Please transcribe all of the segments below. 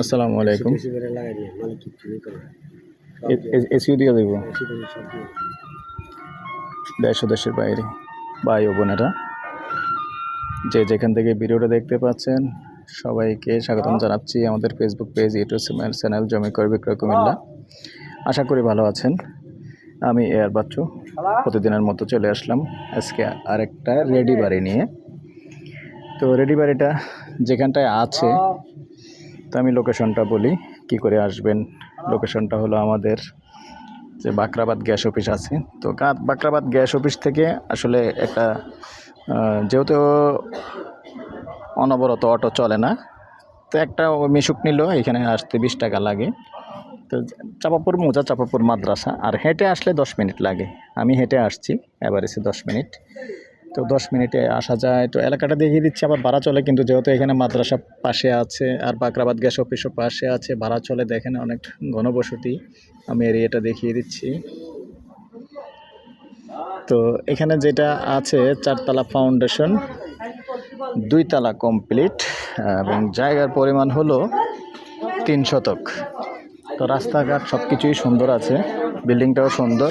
আসসালামু আলাইকুম। করে করে? এসিও দিয়ে দেবো? করে দিয়ে। দেশ দেশের বাইরে। ভাই ও বোনেরা যে যেখান থেকে ভিডিওটা দেখতে পাচ্ছেন সবাইকে স্বাগতম জানাচ্ছি আমাদের ফেসবুক পেজ ইউটিউব চ্যানেল জমি ক্রয় বিক্রয় কুমিল্লা। আশা করি ভালো আছেন। আমি এয়ার বাচ্চু। প্রতিদিনের মতো চলে আসলাম। আজকে আরেকটা রেডি বাড়ি নিয়ে। তো রেডি বাড়িটা যেখানটায় আছে তো আমি লোকেশনটা বলি, কি করে আসবেন? লোকেশনটা হলো আমাদের যে বাকরাবাদ গ্যাস অফিস আছে। তো বাকরাবাদ গ্যাস অফিস থেকে আসলে একটা যেহেতু অনবরত অটো চলে না, তো একটা মিশুক নিল, এখানে আসতে বিশ টাকা লাগে। তো চাপাপুর মোজা, চাপাপুর মাদ্রাসা, আর হেঁটে আসলে দশ মিনিট লাগে। আমি হেঁটে আসছি এসে দশ মিনিট। তো দশ মিনিটে আসা যায়। তো এলাকাটা দেখিয়ে দিচ্ছি, আবার ভাড়া চলে, কিন্তু যেহেতু এখানে মাদ্রাসা পাশে আছে আর বাকরাবাদ গ্যাস অফিসও পাশে আছে, ভাড়া চলে দেখেন অনেক ঘনবসতি। আমি এরিয়াটা দেখিয়ে দিচ্ছি। তো এখানে যেটা আছে, চারতলা ফাউন্ডেশন, দুইতলা কমপ্লিট, এবং জায়গার পরিমাণ হলো তিন শতক। তো রাস্তাঘাট সব কিছুই সুন্দর আছে, বিল্ডিংটাও সুন্দর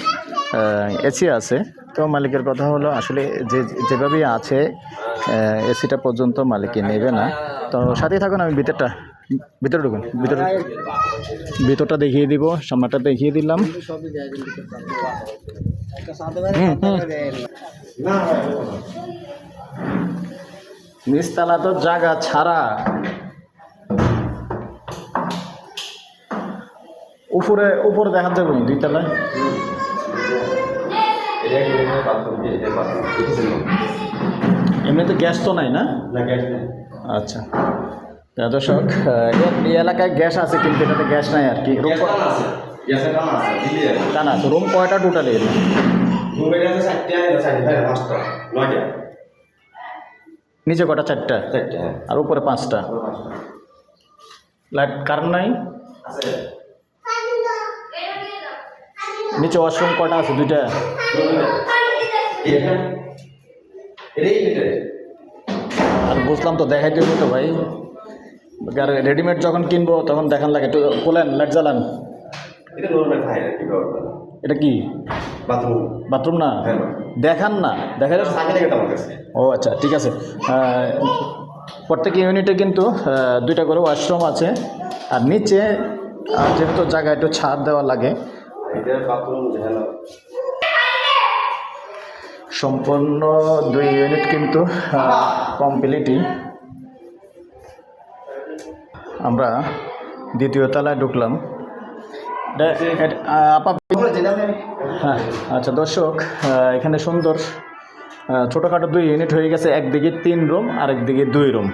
এসি আছে। তো মালিকের কথা হলো আসলে যে যেভাবেই আছে এসিটা পর্যন্ত মালিকে নেবে না। তো সাথেই থাকুন আমি ভিতরটা ভিতরে ঢুকুন ভিতরে ভিতরটা দেখিয়ে দিব সামনেটা দেখিয়ে দিলাম। সবই দেয় কিন্তু একটা সাথে হুম, হুম। না নিচতলা তো জায়গা ছাড়া। উপরে উপরে দেখা যাবে নি দুইতলায় এমনিতে গ্যাস তো নাই না? আচ্ছা। দর্শক এই এলাকায় গ্যাস আছে কিন্তু এটাতে গ্যাস নাই আর কি। না তো রুম কয়টা টোটালি নিচে কটা? চারটা? আর উপরে পাঁচটা? লাইট কারেন্ট নাই? নিচে ওয়াশরুম কটা আছে? দুইটা। আর বুঝলাম তো দেখাই দেবো তো ভাই। আর রেডিমেড যখন কিনবো, তখন দেখান লাগে। একটু খোলেন লাইট জ্বালান। এটা কি? বাথরুম বাথরুম না? দেখান না। দেখা ও আচ্ছা ঠিক আছে। প্রত্যেক ইউনিটে কিন্তু দুইটা করে ওয়াশরুম আছে। আর নিচে যেহেতু জায়গা একটু ছাদ দেওয়া লাগে সম্পূর্ণ দুই ইউনিট কিন্তু কমপ্লিটই আমরা দ্বিতীয় তলায় ঢুকলাম। হ্যাঁ আচ্ছা দর্শক এখানে সুন্দর ছোটোখাটো দুই ইউনিট হয়ে গেছে একদিকে তিন রুম আর একদিকে দুই রুম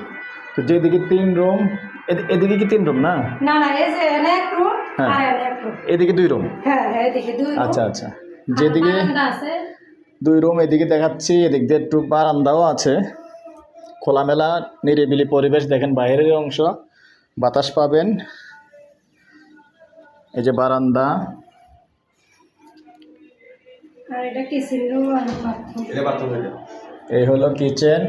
তো যেদিকে তিন রুম এদিকে কি তিন রুম না? না না এই যে এক রুম হ্যাঁ। আর এক রুম। এদিকে দুই রুম? হ্যাঁ এদিকে দুই room। আচ্ছা আচ্ছা। যেদিকে দুই রুম এদিকে দেখাচ্ছি এদিক দিয়ে একটু বারান্দাও আছে। খোলামেলা নিরিবিলি পরিবেশ দেখেন বাইরের অংশ। বাতাস পাবেন। এই যে বারান্দা। রুম এই হলো কিচেন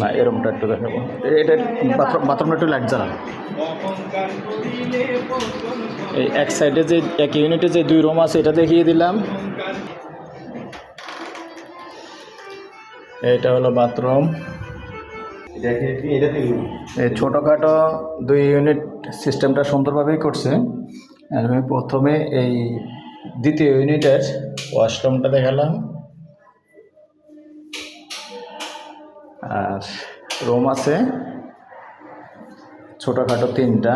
না এরমটা একটু দেখাবো। এটা বাথরুম বাথরুমটা একটু লাইট জ্বালান। এই এক সাইডে যে এক ইউনিটে যে দুই রুম আছে এটা দেখিয়ে দিলাম। এটা হলো বাথরুম এই ছোটোখাটো দুই ইউনিট সিস্টেমটা সুন্দরভাবেই করছে। আর আমি প্রথমে এই দ্বিতীয় ইউনিটের ওয়াশরুমটা দেখালাম। আর রুম আছে। ছোটোখাটো তিনটা।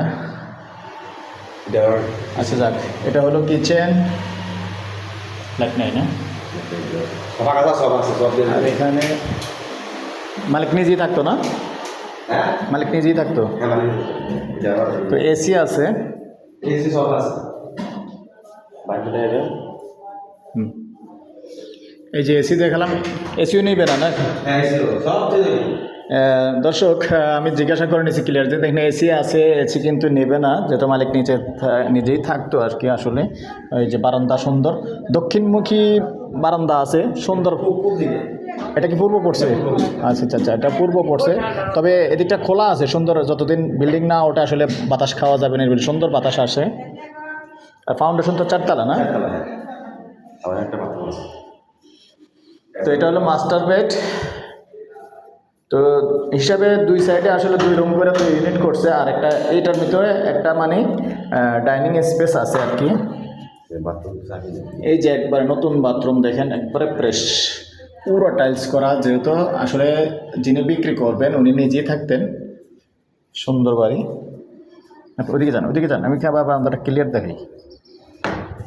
আচ্ছা যাক এটা হলো কিচেন। লাইট নাই না? আর এখানে মালিক নিজেই থাকতো না? মালিক নিজেই থাকতো? তো এসি আছে। হুম। এই যে এসি দেখালাম। এসিও নিবে না না দর্শক আমি জিজ্ঞাসা করে নিয়েছি ক্লিয়ার যে দেখেন এসি আছে এসি কিন্তু নেবে না যেহেতু মালিক নিচে নিজেই থাকতো আর কি আসলে। এই যে বারান্দা সুন্দর। দক্ষিণমুখী বারান্দা আছে সুন্দর। এটা কি পূর্ব পড়ছে? আচ্ছা আচ্ছা আচ্ছা এটা পূর্ব পড়ছে। তবে এদিকটা খোলা আছে সুন্দর। যতদিন বিল্ডিং না ওটা আসলে বাতাস খাওয়া যাবে না সুন্দর বাতাস আসে। আর ফাউন্ডেশন তো চারতলা না? একটা বাথরুম আছে। তো এটা হলো মাস্টার বেড তো হিসাবে দুই সাইডে আসলে দুই রুম করে তো ইউনিট করছে। আর একটা এইটার ভিতরে একটা মানে ডাইনিং স্পেস আছে আর কি। এই যে একবারে নতুন বাথরুম দেখেন একবারে ফ্রেশ পুরো টাইলস করা যেহেতু আসলে যিনি বিক্রি করবেন উনি নিজেই থাকতেন। সুন্দর বাড়ি। আপনি ওদিকে যান ওদিকে যান। আমি আবার বারান্দাটা ক্লিয়ার দেখাই।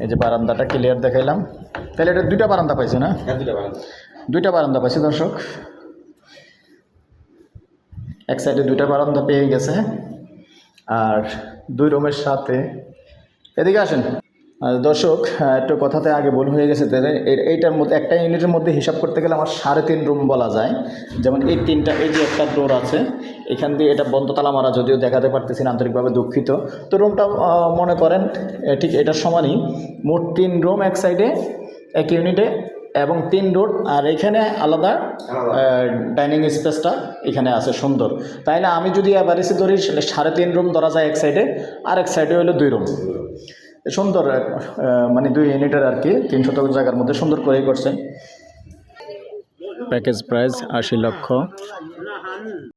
এই যে বারান্দাটা ক্লিয়ার দেখাইলাম। তাহলে এটা দুইটা বারান্দা পাইছে না? হ্যাঁ দুটা বারান্দা। দুইটা বারান্দা পাইছে দর্শক। এক সাইডে দুইটা বারান্দা পেয়ে গেছে। আর দুই রুমের সাথে এদিকে আসেন। দর্শক একটু কথাতে আগে ভুল হয়ে গেছে তাহলে এইটার মধ্যে একটা ইউনিটের মধ্যে হিসাব করতে গেলে আমার সাড়ে তিন রুম বলা যায়। যেমন এই তিনটা এই যে একটা ডোর আছে, এখান দিয়ে এটা বন্ধ তালা মারা যদিও দেখাতে পারতেছি না, আন্তরিকভাবে দুঃখিত। তো রুমটা মনে করেন ঠিক এটার সমানই। মোট তিন রুম এক সাইডে এক ইউনিটে এবং তিন রোড আর এখানে আলাদা ডাইনিং স্পেসটা এখানে আছে সুন্দর। তাইলে আমি যদি এভারেজে ধরি সাড়ে তিন রুম ধরা যায় এক সাইডে আর এক সাইডে হলো দুই রুম সুন্দর মানে দুই ইউনিটের আর কি তিন শতক জায়গার মধ্যে সুন্দর করেই করছেন প্যাকেজ প্রাইস আশি লক্ষ।